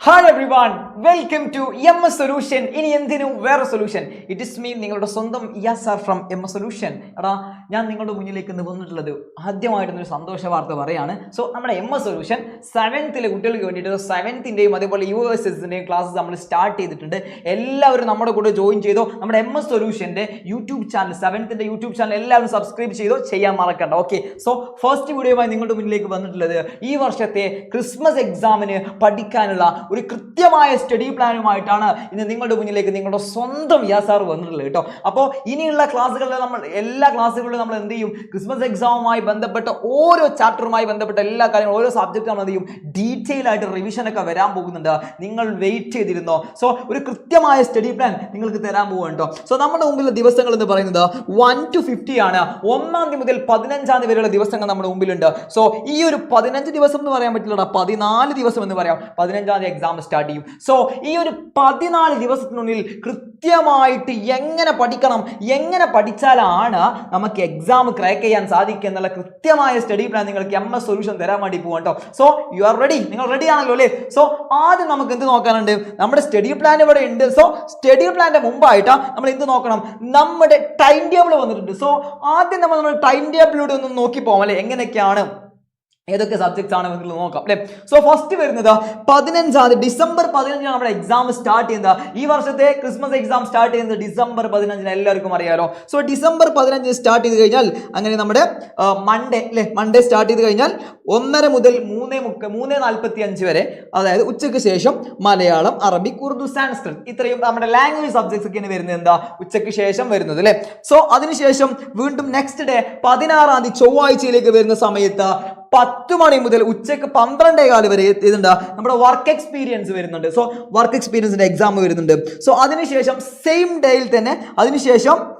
Hi everyone welcome to M S solution ഇനി എന്തിനും വേറെ സൊല്യൂഷൻ ഇറ്റ് ഇസ് മീൻ നിങ്ങളുടെ സ്വന്തം യാസ് R from M S solution എടാ ഞാൻ നിങ്ങളുടെ മുന്നിലേക്ക് ഇന്ന് വന്നിട്ടുള്ളത് ആദ്യമായിട്ടൊരു സന്തോഷ വാർത്ത പറയാണ്. സോ നമ്മുടെ എം എസ് സൊല്യൂഷൻ സെവൻത്തിലെ കുട്ടികൾക്ക് വേണ്ടിയിട്ട് സെവൻത്തിന്റെയും അതേപോലെ യു എസ് എസിന്റെയും ക്ലാസ് നമ്മൾ സ്റ്റാർട്ട് ചെയ്തിട്ടുണ്ട്. എല്ലാവരും നമ്മുടെ കൂടെ ജോയിൻ ചെയ്തോ നമ്മുടെ എം എസ് സൊല്യൂഷന്റെ യൂട്യൂബ് ചാനൽ സെവൻത്തിന്റെ യൂട്യൂബ് ചാനൽ എല്ലാവരും സബ്സ്ക്രൈബ് ചെയ്തോ ചെയ്യാൻ മറക്കണ്ട. ഓക്കെ സോ ഫസ്റ്റ് വീഡിയോയുമായി നിങ്ങളുടെ മുന്നിലേക്ക് വന്നിട്ടുള്ളത് ഈ വർഷത്തെ ക്രിസ്മസ് എക്സാമിന് പഠിക്കാനുള്ള ഒരു കൃത്യമായ സ്റ്റഡി പ്ലാനുമായിട്ടാണ് ഇന്ന് നിങ്ങളുടെ മുന്നിലേക്ക് നിങ്ങളുടെ സ്വന്തം യാസാർ വന്നിട്ടുള്ളത് കേട്ടോ. അപ്പോൾ ഇനിയുള്ള ക്ലാസ്സുകളിൽ നമ്മൾ എല്ലാ ക്ലാസ്സുകളിലും നമ്മൾ എന്ത് ചെയ്യും? ക്രിസ്മസ് എക്സാമുമായി ബന്ധപ്പെട്ട ഓരോ ചാപ്റ്ററുമായി ബന്ധപ്പെട്ട എല്ലാ കാര്യങ്ങളും ഓരോ സബ്ജക്റ്റ് നമ്മൾ എന്ത് ചെയ്യും? ഡീറ്റെയിൽ ആയിട്ട് റിവിഷൻ ഒക്കെ വരാൻ പോകുന്നുണ്ട്. നിങ്ങൾ വെയിറ്റ് ചെയ്തിരുന്നോ? സോ ഒരു കൃത്യമായ സ്റ്റഡി പ്ലാൻ നിങ്ങൾക്ക് തരാൻ പോകുന്നുണ്ടോ സോ നമ്മുടെ മുമ്പിലുള്ള ദിവസങ്ങൾ എന്ന് പറയുന്നത് വൺ ടു ഫിഫ്റ്റി ആണ്. ഒന്നാം തീയതി മുതൽ പതിനഞ്ചാം തീയതി വരെയുള്ള ദിവസങ്ങൾ നമ്മുടെ മുമ്പിലുണ്ട്. സോ ഈ ഒരു പതിനഞ്ച് ദിവസം എന്ന് പറയാൻ പറ്റില്ലടാ. പതിനാല് ദിവസം എന്ന് പറയാം. പതിനഞ്ചാം തീയതി എക്സാം സ്റ്റാർട്ട് ചെയ്യും. സോ ഈ ഒരു പതിനാല് ദിവസത്തിനുള്ളിൽ കൃത്യമായിട്ട് എങ്ങനെ പഠിക്കണം? എങ്ങനെ പഠിച്ചാലാണ് നമുക്ക് എക്സാം ക്രാക്ക് ചെയ്യാൻ സാധിക്കുക എന്നുള്ള കൃത്യമായ സ്റ്റഡി പ്ലാൻ നിങ്ങൾക്ക് എം എസ് സൊല്യൂഷൻ തരാൻ വേണ്ടി പോകും കേട്ടോ സോ യു ആർ റെഡി നിങ്ങൾ റെഡി ആണല്ലോ അല്ലേ? സോ ആദ്യം നമുക്ക് എന്ത് നോക്കാനുണ്ട്? നമ്മുടെ സ്റ്റഡി പ്ലാൻ ഇവിടെ ഉണ്ട്. സോ സ്റ്റഡി പ്ലാന്റെ മുമ്പായിട്ട് നമ്മൾ എന്ത് നോക്കണം? നമ്മുടെ ടൈം ടേബിൾ വന്നിട്ടുണ്ട്. സോ ആദ്യം നമ്മൾ നമ്മുടെ ടൈം ടേബിളിലൂടെ ഒന്ന് നോക്കി പോകാം അല്ലേ? എങ്ങനെയൊക്കെയാണ്? ഏതൊക്കെ സബ്ജക്ട്സ് ആണ് എന്നുള്ളത് നോക്കാം അല്ലേ? സോ ഫസ്റ്റ് വരുന്നത് പതിനഞ്ചാം തീയതി ഡിസംബർ പതിനഞ്ചിനാണ് നമ്മുടെ എക്സാം സ്റ്റാർട്ട് ചെയ്യുന്നത്. ഈ വർഷത്തെ ക്രിസ്മസ് എക്സാം സ്റ്റാർട്ട് ചെയ്യുന്നത് ഡിസംബർ പതിനഞ്ചിന് എല്ലാവർക്കും അറിയാലോ. സോ ഡിസംബർ പതിനഞ്ചിന് സ്റ്റാർട്ട് ചെയ്ത് കഴിഞ്ഞാൽ അങ്ങനെ നമ്മുടെ മൺഡേ അല്ലേ? മൺഡേ സ്റ്റാർട്ട് ചെയ്ത് കഴിഞ്ഞാൽ ഒന്നര മുതൽ മൂന്നേ മുക്ക മൂന്നേ നാൽപ്പത്തി അഞ്ച് വരെ അതായത് ഉച്ചയ്ക്ക് ശേഷം മലയാളം അറബി ഉറുദു സാൻസ്ക്രിത് ഇത്രയും നമ്മുടെ ലാംഗ്വേജ് സബ്ജക്ട്സ് ഒക്കെയാണ് വരുന്നത് എന്താ? ഉച്ചയ്ക്ക് ശേഷം വരുന്നത് അല്ലേ? സോ അതിനുശേഷം വീണ്ടും നെക്സ്റ്റ് ഡേ പതിനാറാം തീയതി ചൊവ്വാഴ്ചയിലേക്ക് വരുന്ന സമയത്ത് പത്ത് മണി മുതൽ ഉച്ചയ്ക്ക് പന്ത്രണ്ടേ കാൽ വരെ ഇതുണ്ട്. നമ്മുടെ വർക്ക് എക്സ്പീരിയൻസ് വരുന്നുണ്ട്. സോ വർക്ക് എക്സ്പീരിയൻസിന്റെ എക്സാം വരുന്നുണ്ട്. സോ അതിനുശേഷം സെയിം ഡേയിൽ തന്നെ അതിനുശേഷം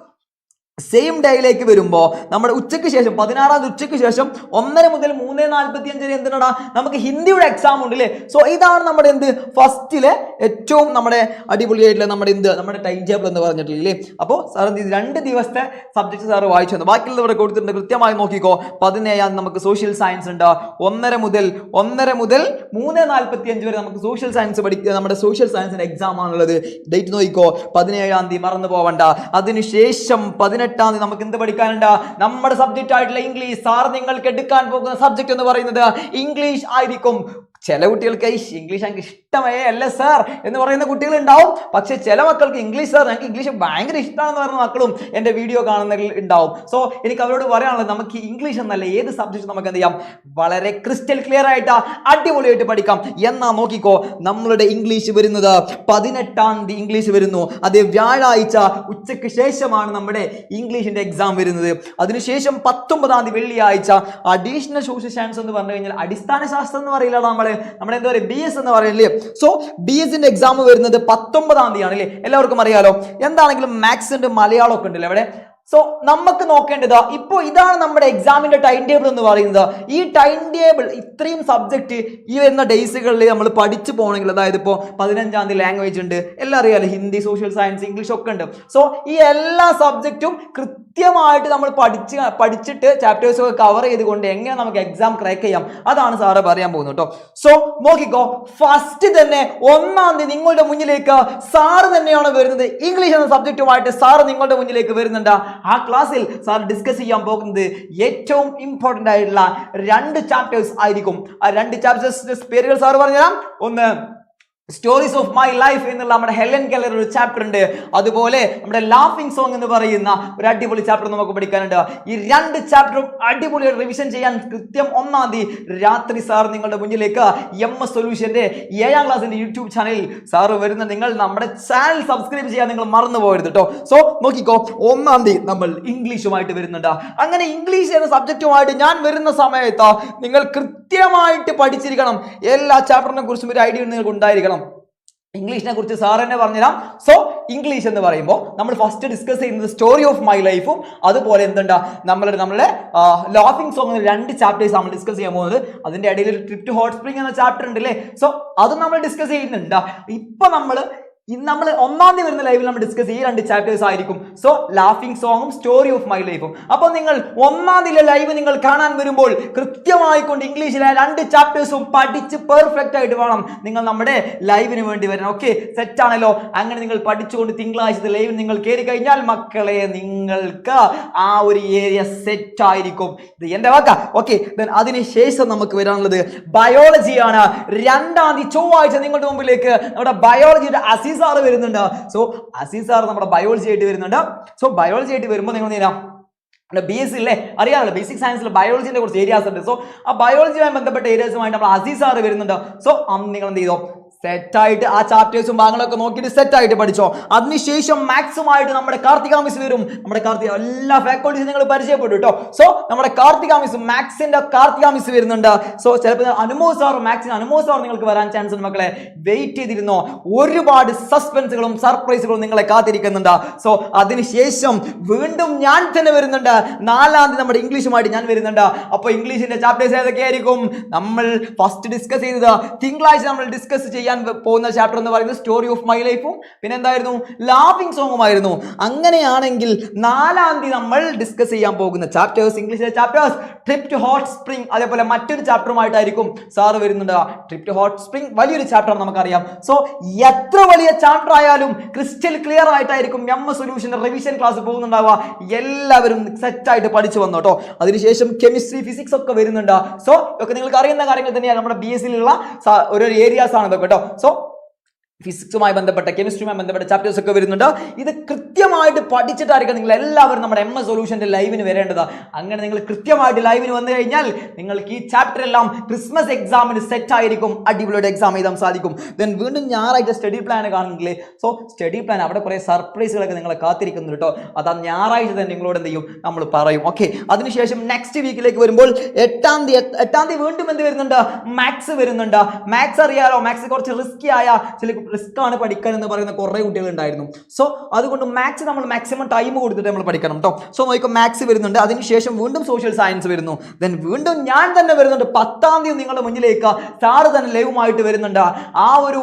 സെയിം ഡേയിലേക്ക് വരുമ്പോൾ നമ്മുടെ ഉച്ചയ്ക്ക് ശേഷം പതിനാറാം തീയതി ഉച്ചയ്ക്ക് ശേഷം ഒന്നര മുതൽ മൂന്ന് നാൽപ്പത്തി അഞ്ചിന് എന്തിനടാ? എന്തിനാ നമുക്ക് ഹിന്ദിയുടെ എക്സാം ഉണ്ട് അല്ലേ സോ ഇതാണ് നമ്മുടെ എന്ത്? ഫസ്റ്റിലെ ഏറ്റവും നമ്മുടെ അടിപൊളിയായിട്ടുള്ള നമ്മുടെ എന്ത്? നമ്മുടെ ടൈം ടേബിൾ എന്ന് പറഞ്ഞിട്ടില്ലേ അപ്പോൾ സാർ എന്ത്? രണ്ട് ദിവസത്തെ സബ്ജക്ട് സാർ വായിച്ചു തന്നു. ബാക്കിയുള്ളവരെ കൊടുത്തിട്ടുണ്ട്. കൃത്യമായി നോക്കിക്കോ. പതിനേഴാം നമുക്ക് സോഷ്യൽ സയൻസ് ഉണ്ട്. ഒന്നര മുതൽ ഒന്നര മുതൽ മൂന്ന് നാൽപ്പത്തി അഞ്ച് വരെ നമുക്ക് സോഷ്യൽ സയൻസ് പഠിക്കുക നമ്മുടെ സോഷ്യൽ സയൻസിന്റെ എക്സാം ആണുള്ളത്. ഡേറ്റ് നോക്കിക്കോ. പതിനേഴാം തീയതി മറന്നു പോവണ്ട അതിനുശേഷം പതിനെട്ടാം തീയതി നമുക്ക് എന്ത് പഠിക്കാനുണ്ട്? നമ്മുടെ സബ്ജക്റ്റ് ആയിട്ടുള്ള ഇംഗ്ലീഷ് സാർ നിങ്ങൾക്ക് എടുക്കാൻ പോകുന്ന സബ്ജക്ട് എന്ന് പറയുന്നത് ഇംഗ്ലീഷ് ആയിരിക്കും. ചില കുട്ടികൾക്ക് "ഇഷ്, ഇംഗ്ലീഷ് ഞങ്ങൾക്ക് ഇഷ്ടമേ അല്ല സാർ എന്ന് പറയുന്ന കുട്ടികൾ ഉണ്ടാവും പക്ഷേ ചില മക്കൾക്ക് ഇംഗ്ലീഷ് സാർ ഞങ്ങൾക്ക് ഇംഗ്ലീഷ് ഭയങ്കര ഇഷ്ടമാണെന്ന് പറയുന്ന മക്കളും എന്റെ വീഡിയോ കാണുന്നതിൽ ഉണ്ടാവും. സോ എനിക്ക് അവരോട് പറയാനുള്ളത് നമുക്ക് ഇംഗ്ലീഷ് എന്നല്ല ഏത് സബ്ജക്റ്റ് നമുക്ക് എന്ത് ചെയ്യാം? വളരെ ക്രിസ്റ്റൽ ക്ലിയർ ആയിട്ട് അടിപൊളിയായിട്ട് പഠിക്കാം. എന്നാ നോക്കിക്കോ നമ്മളുടെ ഇംഗ്ലീഷ് വരുന്നത് പതിനെട്ടാം തീയതി ഇംഗ്ലീഷ് വരുന്നു. അത് വ്യാഴാഴ്ച ഉച്ചയ്ക്ക് ശേഷമാണ് നമ്മുടെ ഇംഗ്ലീഷിന്റെ എക്സാം വരുന്നത്. അതിനുശേഷം പത്തൊമ്പതാം തീയതി വെള്ളിയാഴ്ച. അഡീഷണൽ സോഷ്യൽ സയൻസ് എന്ന് പറഞ്ഞു കഴിഞ്ഞാൽ അടിസ്ഥാന ശാസ്ത്രം എന്ന് പറയില്ല നമ്മൾ. നമ്മുടെ എന്താ പറയുക ബി എസ് എന്ന് പറയുന്നില്ലേ? സോ ബി എസിന്റെ എക്സാം വരുന്നത് പത്തൊമ്പതാം തീയതിയാണ് അല്ലേ? എല്ലാവർക്കും അറിയാലോ? എന്താണെങ്കിലും മാത്സ് ഉണ്ട് മലയാളം ഒക്കെ ഉണ്ടല്ലോ അവിടെ. സോ നമുക്ക് നോക്കേണ്ടത് ഇപ്പോൾ ഇതാണ് നമ്മുടെ എക്സാമിന്റെ ടൈം ടേബിൾ എന്ന് പറയുന്നത്. ഈ ടൈം ടേബിൾ ഇത്രയും സബ്ജക്റ്റ് ഈ വരുന്ന ഡേയ്സുകളിൽ നമ്മൾ പഠിച്ചു പോകണമെങ്കിൽ അതായത് ഇപ്പോൾ പതിനഞ്ചാം തീയതി ലാംഗ്വേജ് ഉണ്ട് എല്ലാം അറിയാലോ ഹിന്ദി സോഷ്യൽ സയൻസ് ഇംഗ്ലീഷ് ഒക്കെ ഉണ്ട്. സോ ഈ എല്ലാ സബ്ജക്റ്റും കൃത്യമായിട്ട് നമ്മൾ പഠിച്ച് പഠിച്ചിട്ട് ചാപ്റ്റേഴ്സ് ഒക്കെ കവർ ചെയ്തുകൊണ്ട് എങ്ങനെ നമുക്ക് എക്സാം ക്രാക്ക് ചെയ്യാം അതാണ് സാറ് പറയാൻ പോകുന്നത് കേട്ടോ. സോ നോക്കിക്കോ ഫസ്റ്റ് തന്നെ ഒന്നാം തീയതി നിങ്ങളുടെ മുന്നിലേക്ക് സാറ് തന്നെയാണ് വരുന്നത്. ഇംഗ്ലീഷ് എന്ന സബ്ജക്റ്റുമായിട്ട് സാറ് നിങ്ങളുടെ മുന്നിലേക്ക് വരുന്നുണ്ട്. ആ ക്ലാസ്സിൽ സാർ ഡിസ്കസ് ചെയ്യാൻ പോകുന്നത് ഏറ്റവും ഇമ്പോർട്ടന്റ് ആയിട്ടുള്ള രണ്ട് ചാപ്റ്റേഴ്സ് ആയിരിക്കും. ആ രണ്ട് ചാപ്റ്റേഴ്സിന്റെ പേരുകൾ സാർ പറഞ്ഞുതരാം. ഒന്ന് സ്റ്റോറീസ് ഓഫ് മൈ ലൈഫ് എന്നുള്ള നമ്മുടെ ഹെലൻ കെല്ലർ ഒരു ചാപ്റ്റർ ഉണ്ട്. അതുപോലെ നമ്മുടെ ലാഫിംഗ് സോങ് എന്ന് പറയുന്ന ഒരു അടിപൊളി ചാപ്റ്റർ നമുക്ക് പഠിക്കാനുണ്ട്. ഈ രണ്ട് ചാപ്റ്ററും അടിപൊളി റിവിഷൻ ചെയ്യാൻ കൃത്യം ഒന്നാം തീയതി രാത്രി സാർ നിങ്ങളുടെ മുന്നിലേക്ക് എം എസ് സൊല്യൂഷന്റെ ഏഴാം ക്ലാസിന്റെ യൂട്യൂബ് ചാനലിൽ സാറ് വരുന്ന നിങ്ങൾ നമ്മുടെ ചാനൽ സബ്സ്ക്രൈബ് ചെയ്യാൻ നിങ്ങൾ മറന്നു പോകരുത് കേട്ടോ സോ നോക്കിക്കോ ഒന്നാം തീയതി നമ്മൾ ഇംഗ്ലീഷുമായിട്ട് വരുന്നുണ്ട്. അങ്ങനെ ഇംഗ്ലീഷ് എന്ന സബ്ജക്റ്റുമായിട്ട് ഞാൻ വരുന്ന സമയത്ത് നിങ്ങൾ കൃത്യമായിട്ട് പഠിച്ചിരിക്കണം. എല്ലാ ചാപ്റ്ററിനെ കുറിച്ചും ഒരു ഐഡിയ നിങ്ങൾക്ക് ഉണ്ടായിരിക്കണം. ഇംഗ്ലീഷിനെ കുറിച്ച് സാർ തന്നെ പറഞ്ഞുതരാം. സോ ഇംഗ്ലീഷ് എന്ന് പറയുമ്പോൾ നമ്മൾ ഫസ്റ്റ് ഡിസ്കസ് ചെയ്യുന്നത് സ്റ്റോറി ഓഫ് മൈ ലൈഫും അതുപോലെ എന്തുണ്ടാ? നമ്മളുടെ നമ്മളുടെ ലോഫിംഗ് സോങ് രണ്ട് ചാപ്റ്റേഴ്സ് നമ്മൾ ഡിസ്കസ് ചെയ്യാൻ പോകുന്നത്. അതിന്റെ ഇടയിൽ ഒരു ട്രിപ്പ് ടു ഹോട്ട് സ്പ്രിംഗ് എന്ന ചാപ്റ്റർ ഉണ്ട് അല്ലേ സോ അത് നമ്മൾ ഡിസ്കസ് ചെയ്യുന്നുണ്ട്. ഇപ്പം നമ്മൾ ഇന്ന് നമ്മൾ ഒന്നാം തീയതി വരുന്ന ലൈവിൽ നമ്മൾ ഡിസ്കസ് ഈ രണ്ട് ചാപ്റ്റേഴ്സ് ആയിരിക്കും. സോ ലാഫിംഗ് സോങ്ങും സ്റ്റോറി ഓഫ് മൈ ലൈഫും അപ്പോൾ നിങ്ങൾ ഒന്നാം തീയതി ലൈവ് നിങ്ങൾ കാണാൻ വരുമ്പോൾ കൃത്യമായിക്കൊണ്ട് ഇംഗ്ലീഷിലെ രണ്ട് ചാപ്റ്റേഴ്സും പഠിച്ച് പെർഫെക്റ്റ് ആയിട്ട് വേണം നിങ്ങൾ നമ്മുടെ ലൈവിന് വേണ്ടി വരണം ഓക്കെ സെറ്റ് ആണല്ലോ. അങ്ങനെ നിങ്ങൾ പഠിച്ചുകൊണ്ട് തിങ്കളാഴ്ചത്തെ ലൈവ് നിങ്ങൾ കയറി കഴിഞ്ഞാൽ മക്കളെ നിങ്ങൾക്ക് ആ ഒരു ഏരിയ സെറ്റ് ആയിരിക്കും. ഇത് എന്റെ വാക്ക. ഓക്കെ ദെൻ അതിനുശേഷം നമുക്ക് വരാനുള്ളത് ബയോളജിയാണ് രണ്ടാം തീയതി ചൊവ്വാഴ്ച നിങ്ങളുടെ മുമ്പിലേക്ക് നമ്മുടെ ബയോളജിയുടെ അസീസ് സാറ് വരുന്നുണ്ട്. സോ അസീസ് സാർ നമ്മുടെ ബയോളജി ആയിട്ട് വരുന്നുണ്ട്. സോ ബയോളജി ആയിട്ട് വരുമ്പോൾ നിങ്ങൾ നേരാം ബി എസ് സി അല്ലേ അറിയാമല്ലോ ബേസിക് സയൻസിൽ ബയോളജിന്റെ കുറച്ച് ഏരിയാസ് ഉണ്ട്. സോ ആ ബയോളജിയുമായി ബന്ധപ്പെട്ട ഏരിയാസുമായിട്ട് നമ്മൾ അസീസ് സാറ് വരുന്നുണ്ട്. സോ നിങ്ങൾ എന്ത് ചെയ്തോ? സെറ്റായിട്ട് ആ ചാപ്റ്റേഴ്സും ഭാഗങ്ങളൊക്കെ നോക്കിയിട്ട് സെറ്റായിട്ട് പഠിച്ചോ. അതിനുശേഷം മാക്സുമായിട്ട് നമ്മുടെ കാർത്തിക മിസ് വരും. നമ്മുടെ കാർത്തിക എല്ലാ ഫാക്കൾട്ടീസും നിങ്ങൾ പരിചയപ്പെട്ടു കേട്ടോ സോ നമ്മുടെ കാർത്തിക മിസ് മാക്സിന്റെ കാർത്തിക മിസ് വരുന്നുണ്ട്. സോ ചിലപ്പോൾ അനുമോ സാർ മാക്സിന് അനുമോ സാർ നിങ്ങൾക്ക് വരാൻ ചാൻസ് ഉണ്ട് മക്കളെ. വെയിറ്റ് ചെയ്തിരുന്നോ? ഒരുപാട് സസ്പെൻസുകളും സർപ്രൈസുകളും നിങ്ങളെ കാത്തിരിക്കുന്നുണ്ട്. സോ അതിനുശേഷം വീണ്ടും ഞാൻ തന്നെ വരുന്നുണ്ട്. നാലാം തീയതി നമ്മുടെ ഇംഗ്ലീഷുമായിട്ട് ഞാൻ വരുന്നുണ്ട്. അപ്പോൾ ഇംഗ്ലീഷിന്റെ ചാപ്റ്റേഴ്സ് ഏതൊക്കെയായിരിക്കും? നമ്മൾ ഫസ്റ്റ് ഡിസ്കസ് ചെയ്തത് തിങ്കളാഴ്ച നമ്മൾ ഡിസ്കസ് ചെയ്യാൻ പോകുന്ന ചാപ്റ്റർ എന്ന് പറയുന്നത് സ്റ്റോറി ഓഫ് മൈ ലൈഫും പിന്നെ എന്തായിരുന്നു ലാഫിംഗ് സോങ്ങും ആയിരുന്നു അങ്ങനെയാണെങ്കിൽ നാലാം തീയതി നമ്മൾ ഡിസ്കസ് ചെയ്യാൻ പോകുന്ന ചാപ്റ്റേഴ്സ് ഇംഗ്ലീഷിലെ chapters trip to hot spring അതേപോലെ മറ്റൊരു ചാപ്റ്ററുമായിട്ടായിരിക്കും സാർ വരുന്നുണ്ട് ട്രിപ്പ് ടു ഹോട്ട് സ്പ്രിംഗ് വലിയൊരു ചാപ്റ്റർ നമുക്കറിയാം. സോ എത്ര വലിയ ചാപ്റ്റർ ആയാലും ക്രിസ്റ്റൽ ക്ലിയർ ആയിട്ടായിരിക്കും M S solution revision class പോകുന്നുണ്ടാവുക. എല്ലാവരും സെറ്റ് ആയിട്ട് പഠിച്ചു വന്നു കേട്ടോ. അതിനുശേഷം കെമിസ്ട്രി ഫിസിക്സ് ഒക്കെ വരുന്നുണ്ട്. സോ ഒക്കെ നിങ്ങൾക്ക് അറിയുന്ന കാര്യങ്ങൾ തന്നെയാണ്. നമ്മുടെ ബി എസ് സിയിലുള്ള ഏരിയാസ് ആണ് ഇതൊക്കെ കേട്ടോ സോ ഫിസിക്സുമായി ബന്ധപ്പെട്ട കെമിസ്ട്രിയുമായി ബന്ധപ്പെട്ട ചാപ്റ്റേഴ്സ് ഒക്കെ വരുന്നുണ്ട്. ഇത് കൃത്യമായിട്ട് പഠിച്ചിട്ടായിരിക്കും നിങ്ങൾ എല്ലാവരും നമ്മുടെ എം എസ് സൊല്യൂഷന്റെ ലൈവിന് വരേണ്ടത്. അങ്ങനെ നിങ്ങൾ കൃത്യമായിട്ട് ലൈവിന് വന്നു കഴിഞ്ഞാൽ നിങ്ങൾക്ക് ഈ ചാപ്റ്റർ എല്ലാം ക്രിസ്മസ് എക്സാമിന് സെറ്റ് ആയിരിക്കും. അടിപൊളിയുടെ എക്സാം എഴുതാൻ സാധിക്കും. ദെൻ വീണ്ടും ഞായറാഴ്ച സ്റ്റഡി പ്ലാൻ കാണുന്നെങ്കിൽ സോ സ്റ്റഡി പ്ലാൻ അവിടെ കുറേ സർപ്രൈസുകളൊക്കെ നിങ്ങളെ കാത്തിരിക്കുന്നു കേട്ടോ. അത് ആ ഞായറാഴ്ച തന്നെ നിങ്ങളോട് എന്ത് ചെയ്യും? നമ്മൾ പറയും. ഓക്കെ അതിനുശേഷം നെക്സ്റ്റ് വീക്കിലേക്ക് വരുമ്പോൾ എട്ടാം തീയതി എട്ടാം തീയതി വീണ്ടും എന്ത് വരുന്നുണ്ട്? മാത്സ് വരുന്നുണ്ട്. മാത്സ് അറിയാലോ? മാത്സ് കുറച്ച് റിസ്കി ആയ ചില റിസ്ക് ആണ് പഠിക്കാൻ എന്ന് പറയുന്ന കുറേ കുട്ടികൾ ഉണ്ടായിരുന്നു സോ അതുകൊണ്ട് മാത്സ് നമ്മൾ മാക്സിമം ടൈം കൊടുത്തിട്ട് നമ്മൾ പഠിക്കണം കേട്ടോ സോ നോക്കും മാത്സ് വരുന്നുണ്ട്. അതിനുശേഷം വീണ്ടും സോഷ്യൽ സയൻസ് വരുന്നു. ദെൻ വീണ്ടും ഞാൻ തന്നെ വരുന്നുണ്ട്. പത്താം തീയതി നിങ്ങളുടെ മുന്നിലേക്ക്. സാറ് തന്നെ ലൈവുമായിട്ട് വരുന്നുണ്ട്. ആ ഒരു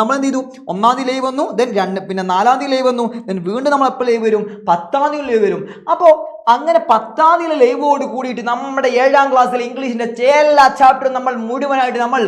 നമ്മൾ എന്ത് ചെയ്തു? ഒന്നാം തീയതി ലൈവ് വന്നു. ദെൻ രണ്ട് പിന്നെ നാലാം തീയതി ലൈവ് വന്നു. ദെൻ വീണ്ടും നമ്മൾ എപ്പോൾ ലൈവ് വരും? പത്താം തീയതി ലൈവ് വരും. അപ്പോൾ അങ്ങനെ പത്താം തീയതി ലൈവോട് കൂടിയിട്ട് നമ്മുടെ ഏഴാം ക്ലാസ്സിലെ ഇംഗ്ലീഷിന്റെ എല്ലാ ചാപ്റ്ററും നമ്മൾ മുഴുവനായിട്ട് നമ്മൾ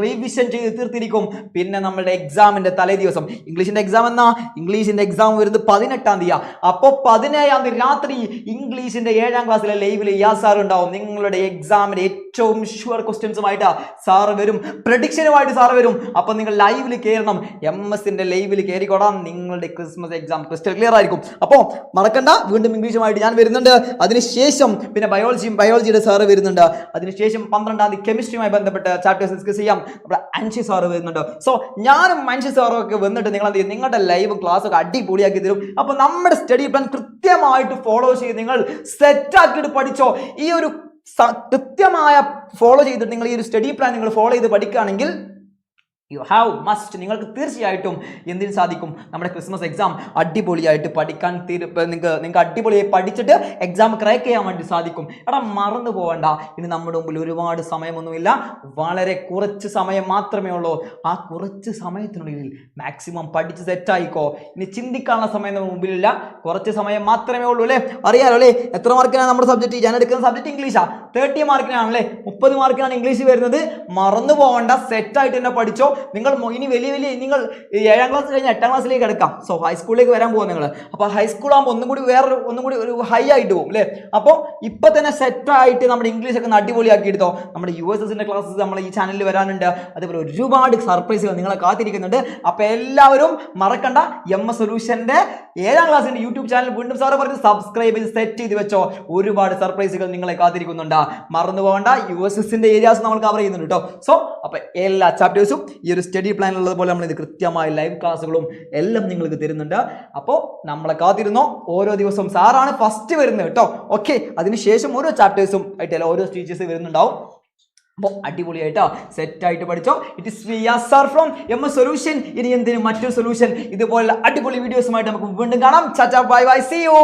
റിവിഷൻ ചെയ്ത് തീർത്തിരിക്കും. പിന്നെ നമ്മുടെ എക്സാമിന്റെ തലേ ദിവസം ഇംഗ്ലീഷിന്റെ എക്സാം എന്നാ? ഇംഗ്ലീഷിന്റെ എക്സാം വരുന്നത് പതിനെട്ടാം തീയതി അപ്പോൾ പതിനേഴാം തീയതി രാത്രി ഇംഗ്ലീഷിന്റെ ഏഴാം ക്ലാസ്സിലെ ലൈവിൽ യാ സാർ ഉണ്ടാവും. നിങ്ങളുടെ എക്സാമിന്റെ ഏറ്റവും ഷുവർ ക്വസ്റ്റ്യൻസുമായിട്ട് സാറ് വരും. പ്രഡിക്ഷനുമായിട്ട് സാറ് വരും. അപ്പോൾ നിങ്ങൾ ലൈവിൽ കയറണം എം എസിന്റെ ലൈവിൽ കയറിക്കോടാം നിങ്ങളുടെ ക്രിസ്മസ് എക്സാം ക്രിസ്റ്റൽ ക്ലിയർ ആയിരിക്കും. അപ്പോൾ മറക്കണ്ട. വീണ്ടും ഇംഗ്ലീഷുമായിട്ട് ഞാൻ വരുന്നുണ്ട്. അതിനുശേഷം പിന്നെ ബയോളജിയും ബയോളജിയുടെ സാറ് വരുന്നുണ്ട്. അതിനുശേഷം പന്ത്രണ്ടാം തീയതി കെമിസ്ട്രിയുമായി ബന്ധപ്പെട്ട ചാപ്റ്റേഴ്സ് ഡിസ്കസ് ചെയ്യാം. നമ്മുടെ അൻഷി സാറ് വരുന്നുണ്ട്. സോ ഞാനും അൻഷി സാറും ഒക്കെ വന്നിട്ട് നിങ്ങൾ എന്ത് ചെയ്യും? നിങ്ങളുടെ ലൈവ് ക്ലാസ് ഒക്കെ അടിപൊളിയാക്കി തരും. അപ്പോൾ നമ്മുടെ സ്റ്റഡി പ്ലാൻ കൃത്യമായിട്ട് ഫോളോ ചെയ്ത് നിങ്ങൾ സെറ്റാക്കിയിട്ട് പഠിച്ചോ. ഈ ഒരു കൃത്യമായ ഫോളോ ചെയ്തിട്ട് നിങ്ങൾ ഈ ഒരു സ്റ്റഡി പ്ലാൻ നിങ്ങൾ ഫോളോ ചെയ്ത് പഠിക്കുകയാണെങ്കിൽ യു ഹാവ് മസ്റ്റ് നിങ്ങൾക്ക് തീർച്ചയായിട്ടും എന്തിനു സാധിക്കും? നമ്മുടെ ക്രിസ്മസ് എക്സാം അടിപൊളിയായിട്ട് പഠിക്കാൻ തീർ നിങ്ങൾക്ക് നിങ്ങൾക്ക് അടിപൊളിയായി പഠിച്ചിട്ട് എക്സാം ക്രാക്ക് ചെയ്യാൻ വേണ്ടി സാധിക്കും. എടാ മറന്നു പോകണ്ട ഇനി നമ്മുടെ മുമ്പിൽ ഒരുപാട് സമയമൊന്നുമില്ല. വളരെ കുറച്ച് സമയം മാത്രമേ ഉള്ളൂ. ആ കുറച്ച് സമയത്തിനുള്ളിൽ മാക്സിമം പഠിച്ച് സെറ്റായിക്കോ ഇനി ചിന്തിക്കാനുള്ള സമയം നമ്മുടെ മുമ്പിലില്ല. കുറച്ച് സമയം മാത്രമേ ഉള്ളൂ അല്ലേ? അറിയാലോ അല്ലേ? എത്ര മാർക്കിനാണ് നമ്മുടെ സബ്ജക്റ്റ് ഞാൻ എടുക്കുന്ന സബ്ജക്റ്റ് ഇംഗ്ലീഷാ തേർട്ടി മാർക്കിനാണല്ലേ മുപ്പത് മാർക്കിനാണ് ഇംഗ്ലീഷ് വരുന്നത്. മറന്നു പോകണ്ട സെറ്റായിട്ട് തന്നെ പഠിച്ചോ. നിങ്ങൾ ഇനി വലിയ വലിയ നിങ്ങൾ ഏഴാം ക്ലാസ് കഴിഞ്ഞ് എട്ടാം ക്ലാസ്സിലേക്ക് എടുക്കാം സോ ഹൈസ്കൂളിലേക്ക് വരാൻ പോകും നിങ്ങൾ അപ്പോൾ ഹൈസ്കൂൾ ആകുമ്പോൾ ഒന്നും കൂടി വേറൊരു ഒന്നും കൂടി ഒരു ഹൈ ആയിട്ട് പോകും അല്ലേ അപ്പോൾ ഇപ്പൊ തന്നെ സെറ്റ് ആയിട്ട് നമ്മുടെ ഇംഗ്ലീഷ് ഒക്കെ അടിപൊളിയാക്കി എടുത്തോ നമ്മുടെ യു എസ് എസിന്റെ ക്ലാസ്സസ് നമ്മൾ ഈ ചാനലിൽ വരാനുണ്ട്. അതേപോലെ ഒരുപാട് സർപ്രൈസുകൾ നിങ്ങളെ കാത്തിരിക്കുന്നുണ്ട്. അപ്പോൾ എല്ലാവരും മറക്കണ്ട. എം എസ് സൊല്യൂഷന്റെ ഏഴാം ക്ലാസ്സിന്റെ യൂട്യൂബ് ചാനൽ വീണ്ടും സാറ് പറഞ്ഞ് സബ്സ്ക്രൈബ് ചെയ്ത് സെറ്റ് ചെയ്ത് വെച്ചോ. ഒരുപാട് സർപ്രൈസുകൾ നിങ്ങളെ കാത്തിരിക്കുന്നുണ്ട്. മറന്നു പോകണ്ട. യു എസ് എസിന്റെ ഏരിയാസ് നമ്മൾ കവർ ചെയ്യുന്നുണ്ട് കേട്ടോ സോ അപ്പോൾ എല്ലാ ചാപ്റ്റേഴ്സും ഒരു സ്റ്റഡി പ്ലാനിലുള്ളത് പോലെ നമ്മൾ ഇത് കൃത്യമായ ലൈവ് ക്ലാസ്സുകളും എല്ലാം നിങ്ങൾക്ക് തരുന്നുണ്ട്. അപ്പോൾ നമ്മളെ കാത്തിരുന്നോ? ഓരോ ദിവസവും സാറാണ് ഫസ്റ്റ് വരുന്നത് കേട്ടോ. ഓക്കെ അതിനുശേഷം ഓരോ ചാപ്റ്റേഴ്സും ആയിട്ട് ഓരോ സ്റ്റീച്ചേഴ്സ് വരുന്നുണ്ടാവും. അപ്പോൾ അടിപൊളിയായിട്ടോ സെറ്റ് ആയിട്ട് പഠിച്ചോ. It is V R sir from M S solution ഇനി എന്തിനും മറ്റൊരു സൊല്യൂഷൻ ഇതുപോലുള്ള അടിപൊളി വീഡിയോസുമായിട്ട് നമുക്ക് വീണ്ടും കാണാം. ചാച്ചാ ബൈ ബൈ സി യു